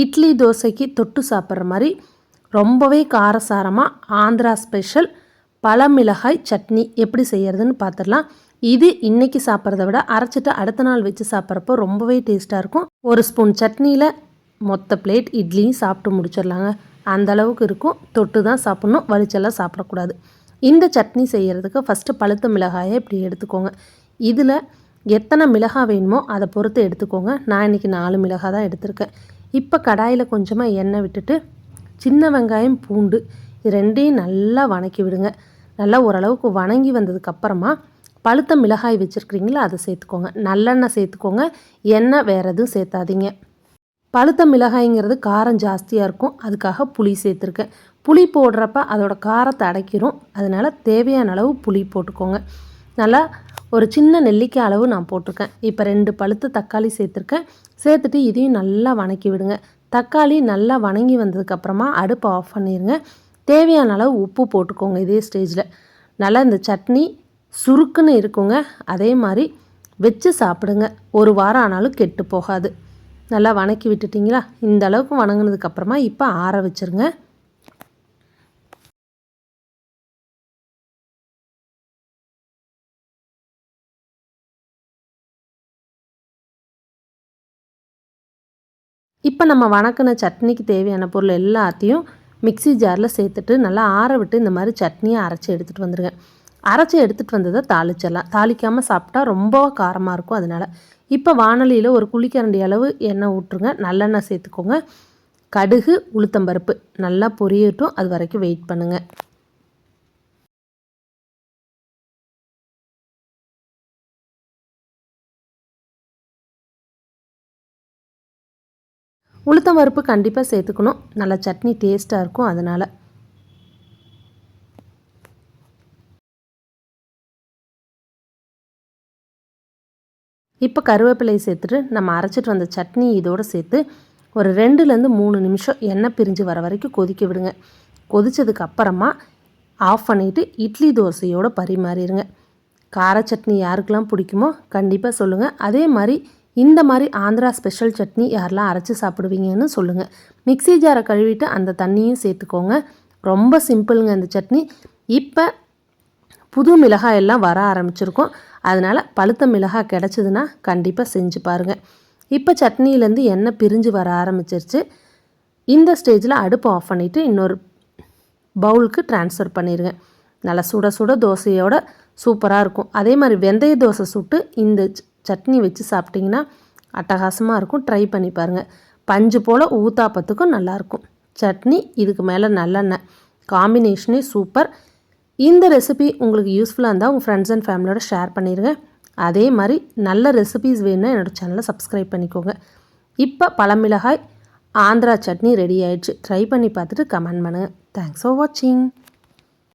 இட்லி தோசைக்கு தொட்டு சாப்பிட்ற மாதிரி ரொம்பவே காரசாரமாக ஆந்திரா ஸ்பெஷல் பழமிளகாய் சட்னி எப்படி செய்கிறதுன்னு பார்த்துடலாம். இது இன்றைக்கி சாப்பிட்றத விட அரைச்சிட்டு அடுத்த நாள் வச்சு சாப்பிட்றப்போ ரொம்பவே டேஸ்ட்டாக இருக்கும். ஒரு ஸ்பூன் சட்னியில் மொத்த பிளேட் இட்லியும் சாப்பிட்டு முடிச்சிடலாங்க. அந்த அளவுக்கு இருக்கும். தொட்டு தான் சாப்பிட்ணும். வலிச்செல்லாம் சாப்பிடக்கூடாது. இந்த சட்னி செய்கிறதுக்கு ஃபஸ்ட்டு பழுத்த மிளகாயை இப்படி எடுத்துக்கோங்க. இதில் எத்தனை மிளகாய் வேணுமோ அதை பொறுத்து எடுத்துக்கோங்க. நான் இன்றைக்கி நாலு மிளகாய் தான் எடுத்திருக்கேன். இப்போ கடாயில் கொஞ்சமாக எண்ணெய் விட்டுட்டு சின்ன வெங்காயம் பூண்டு இது ரெண்டையும் நல்லா வணக்கி விடுங்க. நல்லா ஓரளவுக்கு வணங்கி வந்ததுக்கப்புறமா பழுத்த மிளகாய் வச்சுருக்கிறீங்களா அதை சேர்த்துக்கோங்க. நல்லெண்ணெய் சேர்த்துக்கோங்க. எண்ணெய் வேறு எதுவும் சேர்த்தாதீங்க. பழுத்த மிளகாய்ங்கிறது காரம் ஜாஸ்தியாக இருக்கும். அதுக்காக புளி சேர்த்துருக்கேன். புளி போடுறப்ப அதோட காரத்தை அடைக்கிறோம் அதனால் தேவையான அளவு புளி போட்டுக்கோங்க. நல்லா ஒரு சின்ன நெல்லிக்காய் அளவு நான் போட்டிருக்கேன். இப்போ ரெண்டு பழுத்து தக்காளி சேர்த்துருக்கேன். சேர்த்துட்டு இதையும் நல்லா வணக்கி விடுங்க. தக்காளி நல்லா வணங்கி வந்ததுக்கப்புறமா அடுப்பை ஆஃப் பண்ணிடுங்க தேவையான அளவு உப்பு போட்டுக்கோங்க இதே ஸ்டேஜில் நல்லா இந்த சட்னி சுருக்குன்னு இருக்குங்க. அதே மாதிரி வச்சு சாப்பிடுங்க. ஒரு வாரம் ஆனாலும் கெட்டு போகாது. நல்லா வணக்கி விட்டுட்டிங்களா? இந்த அளவுக்கு வணங்கினதுக்கப்புறமா இப்போ ஆற வச்சுருங்க. இப்போ நம்ம வணக்கின சட்னிக்கு தேவையான பொருள் எல்லாத்தையும் மிக்ஸி ஜாரில் சேர்த்துட்டு நல்லா ஆற விட்டு இந்த மாதிரி சட்னியை அரைச்சி எடுத்துகிட்டு வந்துடுங்க அரைச்சி எடுத்துகிட்டு வந்ததை தாளிச்சிடலாம். தாளிக்காமல் சாப்பிட்டா ரொம்ப காரமாக இருக்கும் அதனால். இப்போ வானொலியில் ஒரு குழிக்கரண்டி அளவு எண்ணெய் விட்ருங்க நல்லெண்ணெய் சேர்த்துக்கோங்க. கடுகு உளுத்தம்பருப்பு நல்லா பொரியட்டும். அது வரைக்கும் வெயிட் பண்ணுங்கள் உளுத்தம் பருப்பு கண்டிப்பாக சேர்த்துக்கணும். நல்லா சட்னி டேஸ்ட்டாக இருக்கும் அதனால். இப்போ கருவேப்பிலையை சேர்த்துட்டு நம்ம அரைச்சிட்டு வந்த சட்னி இதோடு சேர்த்து ஒரு ரெண்டுலேருந்து மூணு நிமிஷம் எண்ணெய் பிரிஞ்சு வர வரைக்கும் கொதிக்க விடுங்க. கொதித்ததுக்கு அப்புறமா ஆஃப் பண்ணிவிட்டு இட்லி தோசையோடு பரிமாறிடுங்க. கார சட்னி யாருக்கெல்லாம் பிடிக்குமோ கண்டிப்பாக சொல்லுங்கள் அதே மாதிரி இந்த மாதிரி ஆந்திரா ஸ்பெஷல் சட்னி யாரெல்லாம் அரைச்சி சாப்பிடுவீங்கன்னு சொல்லுங்கள் மிக்ஸி ஜாரை கழுவிட்டு அந்த தண்ணியும் சேர்த்துக்கோங்க. ரொம்ப சிம்பிளுங்க இந்த சட்னி. இப்போ புது மிளகாய் எல்லாம் வர ஆரம்பிச்சிருக்கோம். அதனால் பழுத்த மிளகாய் கிடச்சிதுன்னா கண்டிப்பாக செஞ்சு பாருங்கள் இப்போ சட்னியிலேருந்து எண்ணெய் பிரிஞ்சு வர ஆரம்பிச்சிருச்சு. இந்த ஸ்டேஜில் அடுப்பு ஆஃப் பண்ணிவிட்டு இன்னொரு பவுலுக்கு ட்ரான்ஸ்ஃபர் பண்ணிடுங்க நல்லா சுட சுட தோசையோட சூப்பராக இருக்கும். அதே மாதிரி வெந்தய தோசை சுட்டு இந்த சட்னி வச்சு சாப்பிட்டிங்கன்னா அட்டகாசமாக இருக்கும். ட்ரை பண்ணி பாருங்கள் பஞ்சு போல் ஊத்தாப்பத்துக்கும் நல்லாயிருக்கும் சட்னி இதுக்கு மேலே நல்லெண்ணெய். காம்பினேஷனே சூப்பர் இந்த ரெசிபி உங்களுக்கு யூஸ்ஃபுல்லாக இருந்தால் உங்கள் ஃப்ரெண்ட்ஸ் அண்ட் ஃபேமிலியோட ஷேர் பண்ணிடுங்க அதே மாதிரி நல்ல ரெசிபீஸ் வேணும்னா என்னோடய சேனலை சப்ஸ்கிரைப் பண்ணிக்கோங்க. இப்போ பழமிளகாய் ஆந்திரா சட்னி ரெடி ஆயிடுச்சு. ட்ரை பண்ணி பார்த்துட்டு கமெண்ட் பண்ணுங்கள் தேங்க்ஸ் ஃபார் வாட்சிங்